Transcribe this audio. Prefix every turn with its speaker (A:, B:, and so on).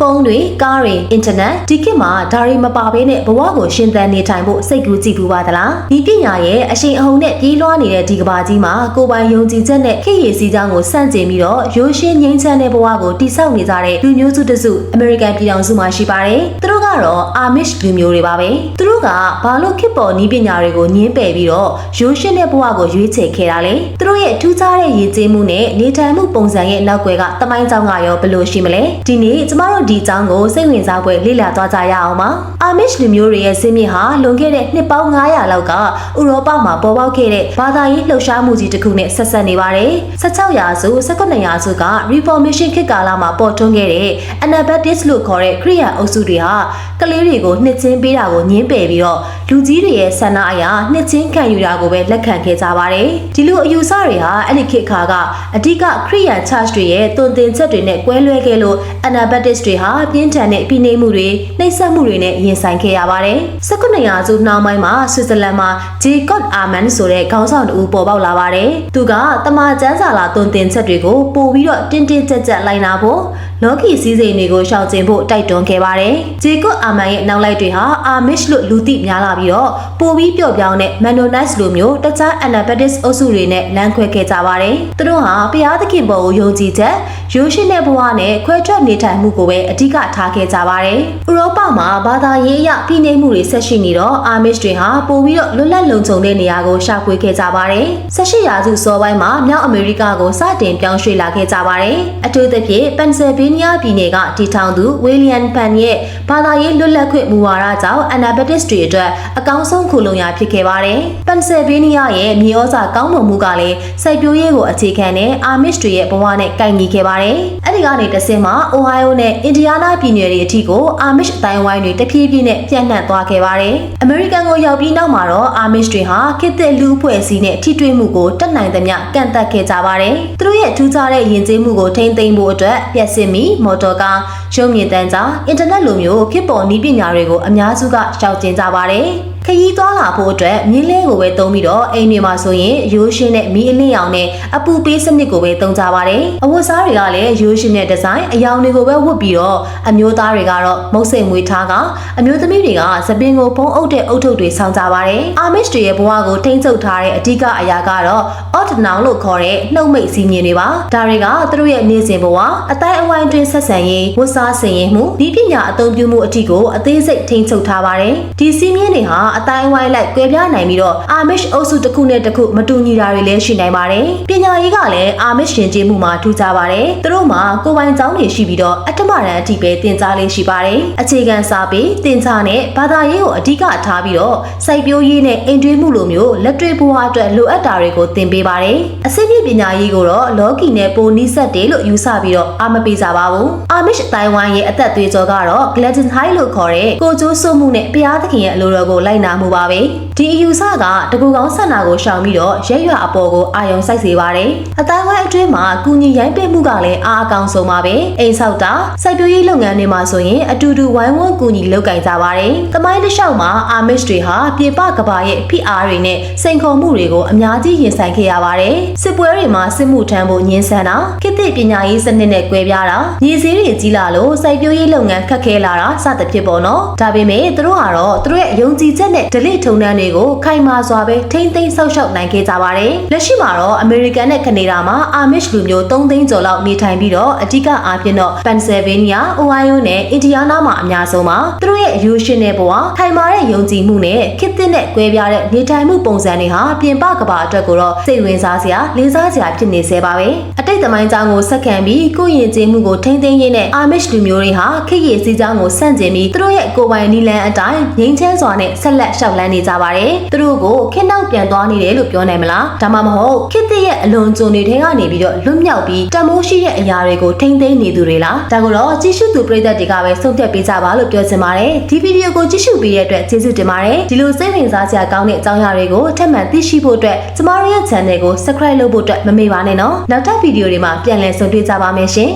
A: ဖုန်းတွေကားတွေအင်တာနက်ဒီခေတ်မှာဒါတွေမပါဘဲနဲ့ဘဝကိုရှင်သန်နေထိုင်ဖို့စိတ်ကူးကြည့်ပူပါသလားဒီပညာရဲ့အရှိန်အဟုန်နဲ့ပြေးလွှားနေတဲ့ဒီကဘာကြီးမှာကိုယ်ပိုင်ယုံကြည်ချက်နဲ့ခေတ်ရည်စည်းကြောင်းကိုစန့်ကျင်ပြီးတော့ရိုးရှင်းငြိမ်းချမ်းတဲ့ဘဝကိုတည်ဆောက်နေကြတဲ့လူမျိုးစုတစ်စုအမေရိကန်ပြည်ထောင်စုမှာရှိပါတယ်သူတို့ကတော့ Amish လူမျိုးတွေပါပဲသူတို့ကဘာလို့ခေတ်ပေါ်နည်းပညာတွေကိုညှင်းပယ်ပြီးတော့ရိုးရှင်းတဲ့ဘဝကိုရွေးချယ်ခဲ့တာလဲသူတို့ရဲ့ထူးခြားတဲ့ရည်ကြည်မှုနဲ့နေထိုင်မှုပုံစံရဲ့နောက်ွယ်ကတမိုင်းကြောင်းကရောဘယ်လိုရှိမလဲဒီနေ့ကျမတို့ဒီအကြောင်းကိုစိတ်ဝင်စားဖွယ်လေ့လာသွားကြရအောင်ပါ Amish လူမျိုးတွေရဲ့ဇင်းမြစ်ဟာလွန်ခဲ့တဲ့နှစ်ပေါင်း900လောက်ကဥရောပမှာပေါ်ပေါက်ခဲ့တဲ့ဘာသာရေးလှုပ်ရှားမှုကြီးတစ်ခုနဲ့ဆက်ဆက်နေပါတယ်16ရာစု19ရာစုက Reformation ခေတ်ကာလမှာပေါ်ထွန်းခဲ့တဲ့ Anabaptist လို့ခေါ်တဲ့ခရစ်ယာန်အုပ်စုတွေဟာကလေးတွေကိုနှစ်ချင်းပေးတာကိုညှင်းပယ်ပြီးတော့လူကြီးတွေရဲ့ဆန္ဒအရနှစ်ချင်းခံယူတာကိုပဲလက်ခံခဲ့ကြပါတယ်ဒီလိုအယူဆတွေဟာအဲ့ဒီခေတ်ခါကအဓိကခရစ်ယာန် church တွေရဲ့တုန်တင်ချက်တွေနဲ့ကွဲလွဲခဲ့လို့ Anabaptist တွေဟာပြင်းထန်တဲ့ဖိနှိပ်မှုတွေနှိပ်စက်မှုတွေနဲ့ရင်ဆိုင်ခဲ့ရပါတယ်19ရာစုနှောင်းပိုင်းမှာဆွစ်ဇာလန်မှာ Jacob Arman ဆိုတဲ့ခေါင်းဆောင်တူပေါ်ပေါက်လာပါတယ်သူကတမန်ကျန်းစာလာတုန်တင်ချက်တွေကိုပို့ပြီးတော့တင်းတင်းကြပ်ကြပ်လိုက်နာဖို့လော်ကီစည်းစိမ်တွေကိုရှောင်ကျဉ်ဖို့တိုက်တွန်းခဲ့ပါတယ်။ Jacob Arman ရဲ့နောက်လိုက်တွေဟာ Amish လို့လူသိများလာပြီးတော့ပိုပြီးပျော့ပြောင်းတဲ့ Mennonites လိုမျိုးတခြား Anabaptist အုပ်စုတွေနဲ့လမ်းခွဲခဲ့ကြပါတယ်။သူတို့ဟာဘုရားသခင်ပေါ်ကိုယုံကြည်ချက်ရိုးရှင်းတဲ့ဘဝနဲ့ခွဲထွက်နေထိုင်မှုကိုပဲအဓိကထားခဲ့ကြပါတယ်။ဥရောပမှာဘာသာရေးအရဖိနှိပ်မှုတွေဆက်ရှိနေတော့ Amish တွေဟာပိုပြီးတော့လွတ်လပ်လုံခြုံတဲ့နေရာကိုရှာဖွေခဲ့ကြပါတယ်။18ရာစုစောပိုင်းမှာမြောက်အမေရိကကိုစတင်ပြောင်းရွှေ့လာခဲ့ကြပါတယ်။အထူးသဖြင့် Pennsylvania ပြည်နယ်ကတည်ထောင်သူ William Penn ရဲ့ဘာသာရေးလွတ်လပ်ခွင့်မူဝါဒကြောင့် Anabaptist တွေအတွက်အကောင်းဆုံးခုလုံရာဖြစ်ခဲ့ပါတယ်။ Pennsylvania ရဲ့မြေဩဇာကောင်းမွန်မှုကလည်းစိုက်ပျိုးရေးကိုအခြေခံတဲ့ Amish တွေရဲ့ဘဝနဲ့ကိုက်ညီခဲ့ပါတယ်။အဲဒီကနေတဆင့်မှာ Ohio နဲ့ Indiana ပြည်နယ်တွေအထိကို Amish အတိုင်းဝိုင်းတွေတဖြည်းဖြည်းနဲ့ပြန့်နှံ့သွားခဲ့ပါတယ်။ American ကိုရောက်ပြီးနောက်မှာတော့ Amish တွေဟာခေတ်သစ်လူအဖွဲ့အစည်းနဲ့ထိတွေ့မှုကိုတက်နိုင်သမျှကန့်သတ်ခဲ့ကြပါတယ်။သူတို့ရဲ့ထူးခြားတဲ့ယဉ်ကျေးမှုကိုထိန်းသိမ်းဖို့အတွက်ပြက်စစ်မီမော်တော်ကားရုံမြင့်တန်းကြောင့်အင်တာနက်လိုမျိုးခေတ်ပေါ်နည်းပညာတွေကိုအများစုကရှောင်ကျဉ်ကြပါတယ်။ခ ရီးသွားလာဖို့အတွက်မြင်းလဲကိုပဲသုံးပြီးတော့အိမ်တွေမှာဆိုရင်ရိုးရှင်းတဲ့မီးအလင်းရောင်နဲ့အပူပေးစနစ်ကိုပဲသုံးကြပါတယ်။အဝတ်စားတွေကလည်းရိုးရှင်းတဲ့ဒီဇိုင်းအယောင်တွေကိုပဲဝတ်ပြီးတော့အမျိုးသားတွေကတော့မုတ်စိတ်မွေးထားကအမျိုးသမီးတွေကသပင်ကိုဖုံးအုပ်တဲ့အုတ်ထုပ်တွေဆောင်းကြပါတယ်။ Amish တွေရဲ့ဘဝကိုထိမ့်ချုပ်ထားတဲ့အဓိကအရာကတော့ odd noun လို့ခေါ်တဲ့နှုတ်မိတ်စည်းမျဉ်းတွေပါ။ဒါတွေကသူတို့ရဲ့နေ့စဉ်ဘဝအတိုင်းအဝိုင်းတွင်ဆက်ဆံရေးဝတ်စားဆင်ရင်မှုဒီပညာအသုံးပြုမှုအထိကိုအသေးစိတ်ထိမ့်ချုပ်ထားပါတယ်။ဒီစည်းမျဉ်းတွေဟာအတိုင်းအဝိုင်းလိုက်ကွဲပြားနိုင်ပြီးတော့ Amish အုပ်စုတစ်ခုနဲ့တစ်ခုမတူညီတာတွေလည်းရှိနိုင်ပါတယ်။ပညာရေးကလည်း Amish ယဉ်ကျေးမှုမှာထူးခြားပါတယ်။သူတို့မှာကိုယ်ပိုင်ကျောင်းတွေရှိပြီးတော့အတ္တမရန်အထိပဲသင်ကြားလေးရှိပါတယ်။အခြေခံစာပေသင်ကြားနဲ့ဘာသာရေးကိုအဓိကထားပြီးတော့စိုက်ပျိုးရေးနဲ့အိမ်တွင်းမှုလိုမျိုးလက်တွေ့ဘဝအတွက်လိုအပ်တာတွေကိုသင်ပေးပါတယ်။အစိမ့်ပြပညာရေးကိုတော့လောကီနဲ့ပိုနီးစပ်တယ်လို့ယူဆပြီးတော့အားမပေးကြပါဘူး။ Amish အတိုင်းဝိုင်းရဲ့အသက်သွေးကြောကတော့ Gladden High လို့ခေါ်တဲ့ကိုကျိုးစွမှုနဲ့ဘုရားသခင်ရဲ့အလိုတော်ကိုလိုက်နာမှုပါပဲ။ဒီအယူဆကတကူကောင်းဆန္ဒကိုရှောင်ပြီးတော့ရက်ရွအပေါ်ကိုအာယုံစိုက်စေပါတယ်။အတိုင်းဝိုင်းအတွင်းမှာကုညီရိုင်းပင့်မှုကလည်းအားအကောင်ဆုံးပါပဲ။အိမ်ဆောက်တာစိုက်ပျိုးရေးလုပ်ငန်းတွေမှာဆိုရင်အတူတူဝိုင်းဝန်းကုညီလုပ်ကင်ကြပါတယ်။တမိုင်းတစ်လျှောက်မှာအာမစ်တွေဟာပြေပကဘာရဲ့ဖိအားတွေနဲ့စိန်ခေါ်မှုတွေကိုအများကြီးရင်ဆိုင်ခဲ့ရပါတယ်။စစ်ပွဲတွေမှာစစ်မှုထမ်းဖို့ညှင်းဆန်တာခေတ်သစ်ပညာရေးစနစ်နဲ့ကွဲပြားတာညီစည်းတွေကြီးလာလို့စိုက်ပျိုးရေးလုပ်ငန်းခက်ခဲလာတာစသဖြင့်ပေါ့နော်။ဒါပေမဲ့သူတို့ကတော့သူတို့ရဲ့ယုံကြည်ချက်နဲ့ဒလိထုံနှန်းတွေကိုခိုင်မာစွာပဲထိမ့်သိမ်းဆောက်ရှောက်နိုင်ခဲ့ကြပါတယ်။လက်ရှိမှာတော့အမေရိကန်နဲ့ကနေဒါမှာအာမစ်လူမျိုး3သိန်းကျော်လောက်နေထိုင်ပြီးတော့အဓိကအားဖြင့်တော့ Pennsylvania, Ohio နဲ့ Indiana မှာအများဆုံးပါ။သူတို့ရဲ့ရိုးရှင်းတဲ့ဘဝခိုင်မာတဲ့ယုံကြည်မှုနဲ့ခေတ်သစ်နဲ့ကွဲပြားတဲ့နေထိုင်မှုပုံစံတွေဟာပြင်ပကမ္ဘာအတွက်ကိုတော့စိတ်ဝင်စားစရာလေးစားစရာဖြစ်နေသေးပါပဲ။အတိတ်သမိုင်းကြောင်းကိုဆက်ခံပြီးကိုယ့်ရင်ကျေးမှုကိုထိမ့်သိမ်းရင်းနဲ့အာမစ်လူမျိုးတွေဟာခေတ်ရည်စည်းကြောင်းကိုဆန့်ကျင်ပြီးသူတို့ရဲ့ကိုယ်ပိုင်နီလန်အတိုင်းငြိမ်းချမ်းစွာနဲ့ဆက်လက်ရှောက်လန်းနေကြပါတယ်။သူတို့ကိုခေတ်နောက်ပြန်သွားနေတယ်လို့ပြောနိုင်မလားဒါမှမဟုတ်ခေတ်သစ်ရဲ့အလွန်ကြုံတွေထဲကနေပြီးတော့လွတ်မြောက်ပြီးတမိုးရှိတဲ့အရာတွေကိုထိမ့်သိမ်းနေသူတွေလားဒါကိုတော့ကြည့်ရှုသူပရိသတ်တွေကပဲဆုံးဖြတ်ပေးကြပါလို့ပြောချင်ပါတယ်ဒီဗီဒီယိုကိုကြည့်ရှုပေးတဲ့အတွက်ကျေးဇူးတင်ပါတယ်ဒီလိုစိတ်ဝင်စားစရာကောင်းတဲ့အကြောင်းအရာတွေကိုထပ်မံသိရှိဖို့အတွက်ကျမတို့ရဲ့ channel ကို subscribe လုပ်ဖို့အတွက်မမေ့ပါနဲ့နော်နောက်ထပ်ဗီဒီယိုတွေမှာပြန်လည်ဆုံတွေ့ကြပါမယ်ရှင်